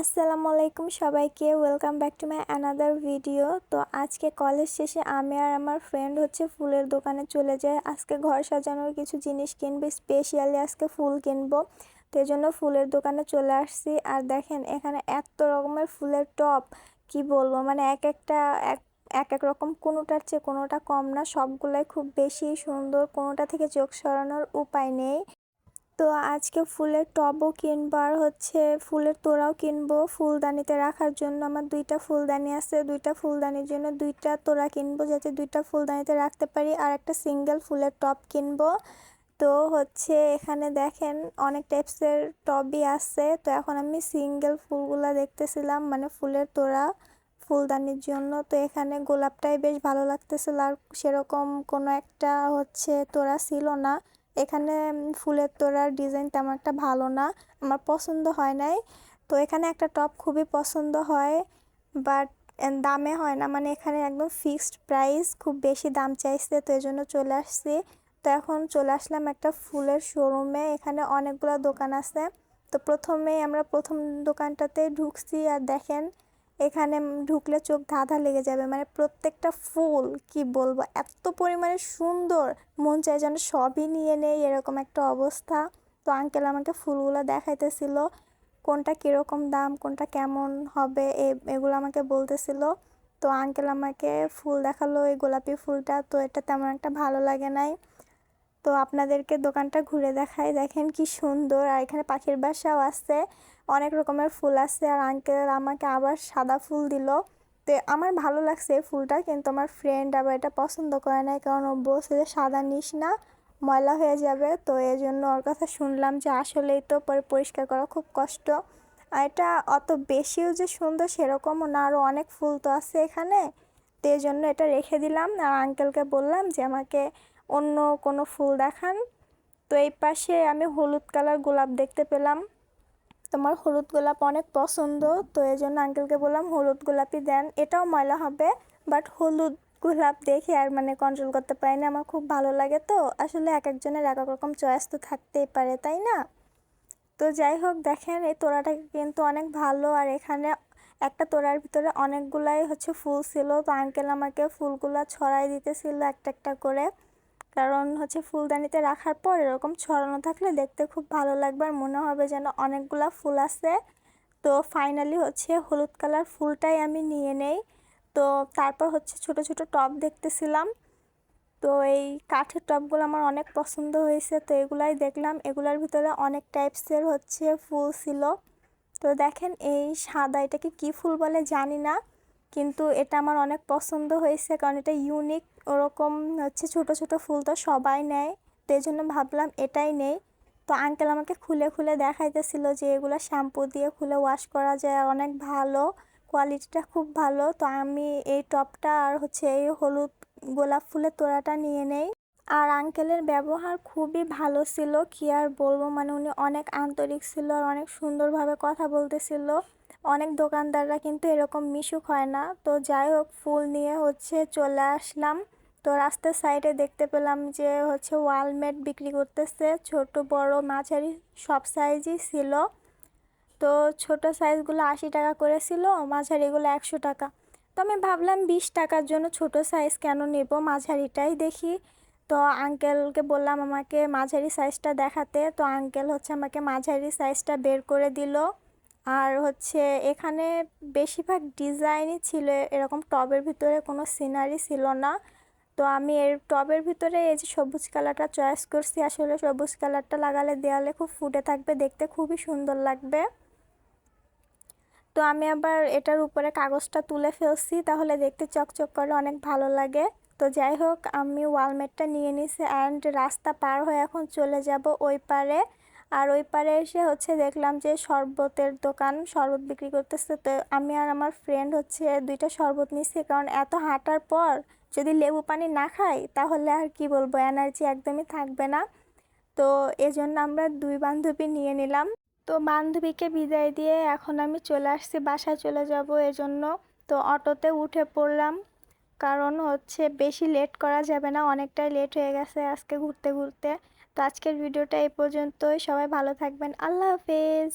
আসসালামু আলাইকুম সবাইকে welcome back to my another video তো আজকে কলেজ শেষে আমি আর আমার ফ্রেন্ড হচ্ছে ফুলের দোকানে চলে যাই। আজকে ঘর সাজানোর কিছু জিনিস কিনবো স্পেশালি আজকে ফুল কিনবো। তো জন্য ফুলের দোকানে চলে আসছি। আর দেখেন, এখানে এত রকমের ফুলের টপ, কি বলব? মানে এক একটা, এক এক এক রকম, কোনোটার চেয়ে কোনোটা কম না। সবগুলাই খুব বেশি সুন্দর, কোনোটা থেকে চোখ সরানোর উপায় নেই। তো আজকে ফুলের টবও কিনবো আর হচ্ছে ফুলের তোড়াও কিনবো ফুলদানিতে রাখার জন্য। আমার দুইটা ফুলদানি আছে, দুইটা ফুলদানির জন্য দুইটা তোড়া কিনবো যাতে দুইটা ফুলদানিতে রাখতে পারি আর একটা সিঙ্গেল ফুলের টব কিনবো। তো হচ্ছে এখানে দেখেন অনেক টাইপসের টবই আছে। তো এখন আমি সিঙ্গেল ফুলগুলা দেখতেছিলাম মানে ফুলের তোড়া ফুলদানির জন্য। তো এখানে গোলাপটাই বেশ ভালো লাগতেছিল আর সেরকম কোনো একটা হচ্ছে তোড়া ছিল না। এখানে ফুলের তোড়ার ডিজাইন তেমন একটা ভালো না। আমার পছন্দ হয় নাই। তো এখানে একটা টপ খুবই পছন্দ হয় বাট দামে হয় না। মানে এখানে একদম ফিক্সড প্রাইস খুব বেশি দাম চাইছে, তো এই জন্য চলে আসছি। তো এখন চলে আসলাম একটা ফুলের শোরুমে এখানে অনেকগুলো দোকান আছে। তো প্রথমেই আমরা প্রথম দোকানটাতে ঢুকছি, আর দেখেন এখানে ঢুকলে চোখ ধাঁধা লেগে যাবে। মানে প্রত্যেকটা ফুল, কি বলব, এত পরিমাণে সুন্দর। মন চায় যেন সবই নিয়ে নেই, এরকম একটা অবস্থা। তো আঙ্কেল আমাকে ফুলগুলো দেখাইতেছিল, কোনটা কীরকম দাম, কোনটা কেমন হবে এগুলো আমাকে বলতেছিল। তো আঙ্কেল আমাকে ফুল দেখাল, এই গোলাপি ফুলটা, তো এটা তেমন একটা ভালো লাগে নাই। তো আপনাদেরকে দোকানটা ঘুরে দেখাই। দেখেন কি সুন্দর। আর এখানে পাখির বাসাও আছে। অনেক রকমের ফুল আছে। আর আঙ্কেল আমাকে আবার সাদা ফুল দিল। তো আমার ভালো লাগছে ফুলটা, কিন্তু আমার ফ্রেন্ড আবার এটা পছন্দ করে নাই। কারণ ও বলছে যে, সাদা নিস না, ময়লা হয়ে যাবে। তো এই জন্য ওর কথা শুনলাম যে, আসলেই তো পরে, পরিষ্কার করা খুব কষ্ট। আর এটা অত বেশিও যে সুন্দর সেরকমও না। আরও অনেক ফুল তো আছে এখানে। তো এই জন্য এটা রেখে দিলাম। আর আঙ্কেলকে বললাম যে, আমাকে অন্য কোনো ফুল দেখান। তো এই পাশে আমি হলুদ কালার গোলাপ দেখতে পেলাম। তোমার হলুদ গোলাপ অনেক পছন্দ, তো এই জন্য আঙ্কেলকে বললাম, হলুদ গোলাপই দেন। এটাও ময়লা হবে বাট হলুদ গোলাপ দেখে আর মানে কন্ট্রোল করতে পারি না আমার খুব ভালো লাগে তো। আসলে এক একজনের এক এক রকম চয়েস তো থাকতেই পারে, তাই না? তো যাই হোক, দেখেন এই তোড়াটা কিন্তু অনেক ভালো। আর এখানে একটা তোড়ার ভিতরে অনেকগুলাই হচ্ছে ফুল ছিল। তো আঙ্কেল আমাকে ফুলগুলো ছড়াই দিতেছিল একটা একটা করে। কারণ হচ্ছে ফুলদানিতে রাখার পর এরকম ছড়ানো থাকলে দেখতে খুব ভালো লাগবে আর মনে হবে যেন অনেকগুলা ফুল আছে। তো ফাইনালি হচ্ছে হলুদ কালার ফুলটাই আমি নিয়ে নেই। তো তারপর হচ্ছে ছোট ছোট টব দেখতেছিলাম। তো এই কাঠের টবগুলো আমার অনেক পছন্দ হয়েছে। তো এগুলাই দেখলাম। এগুলোর ভিতরে অনেক টাইপসের হচ্ছে ফুল ছিল। তো দেখেন এই সাদা এটাকে কী ফুল বলে জানি না। কিন্তু এটা আমার অনেক পছন্দ হয়েছে কারণ এটা ইউনিক ওরকম হচ্ছে ছোট ছোট ফুল তো সবাই নেয়, তো এই জন্য ভাবলাম এটাই নেই। তো আঙ্কেল আমাকে খুলে খুলে দেখাইতেছিল যে এগুলো শ্যাম্পু দিয়ে খুলে ওয়াশ করা যায় অনেক ভালো কোয়ালিটিটা খুব ভালো। তো আমি এই টপটা আর হচ্ছে এই হলুদ গোলাপ ফুলের তোড়াটা নিয়ে নেই। আর আঙ্কেলের ব্যবহার খুবই ভালো ছিল, কি আর বলব মানে উনি অনেক আন্তরিক ছিল আর অনেক সুন্দরভাবে কথা বলতেছিল। অনেক দোকানদাররা কিন্তু এরকম মিশুক হয় না। তো যাই হোক, ফুল নিয়ে হচ্ছে চলে আসলাম। তো রাস্তার সাইডে দেখতে পেলাম যে হচ্ছে ওয়ালমেট বিক্রি করতেছে। ছোট, বড়, মাঝারি সব সাইজই ছিল। তো ছোট সাইজগুলো আশি টাকা করে ছিল মাঝারিগুলো একশো টাকা। তো আমি ভাবলাম বিশ টাকার জন্য ছোট সাইজ কেন নেব? মাঝারিটাই দেখি। তো আঙ্কেলকে বললাম আমাকে মাঝারি সাইজটা দেখাতে। তো আঙ্কেল হচ্ছে আমাকে মাঝারি সাইজটা বের করে দিল। আর হচ্ছে এখানে বেশিরভাগ ডিজাইনই ছিল এরকম টবের ভিতরে, কোনো সিনারি ছিল না। তো আমি এর টবের ভিতরে এই যে সবুজ কালারটা চয়েস করছি, আসলে সবুজ কালারটা লাগালে দেয়ালে খুব ফুটে থাকবে, দেখতে খুবই সুন্দর লাগবে। তো আমি আবার এটার উপরে কাগজটা তুলে ফেলছি, তাহলে দেখতে চকচক করে অনেক ভালো লাগে। তো যাই হোক, আমি ওয়ালমেটটা নিয়ে নিছি অ্যান্ড রাস্তা পার হয়ে এখন চলে যাব ওই পারে। আর ওই পারে এসে হচ্ছে দেখলাম যে শরবতের দোকান, শরবত বিক্রি করতেছে। তো আমি আর আমার ফ্রেন্ড হচ্ছে দুইটা শরবত নিচ্ছি কারণ এত হাঁটার পর যদি লেবু পানি না খাই, তাহলে আর কি বলব, এনার্জি একদমই থাকবে না। তো এজন্য আমরা দুই বান্ধবী নিয়ে নিলাম। তো বান্ধবীকে বিদায় দিয়ে এখন আমি চলে আসছি, বাসায় চলে যাব এজন্য। তো অটোতে উঠে পড়লাম, কারণ হচ্ছে বেশি লেট করা যাবে না, অনেকটাই লেট হয়ে গেছে আজকে ঘুরতে ঘুরতে। তো আজকের ভিডিওটা এই পর্যন্তই, সবাই ভালো থাকবেন, আল্লাহ হাফেজ।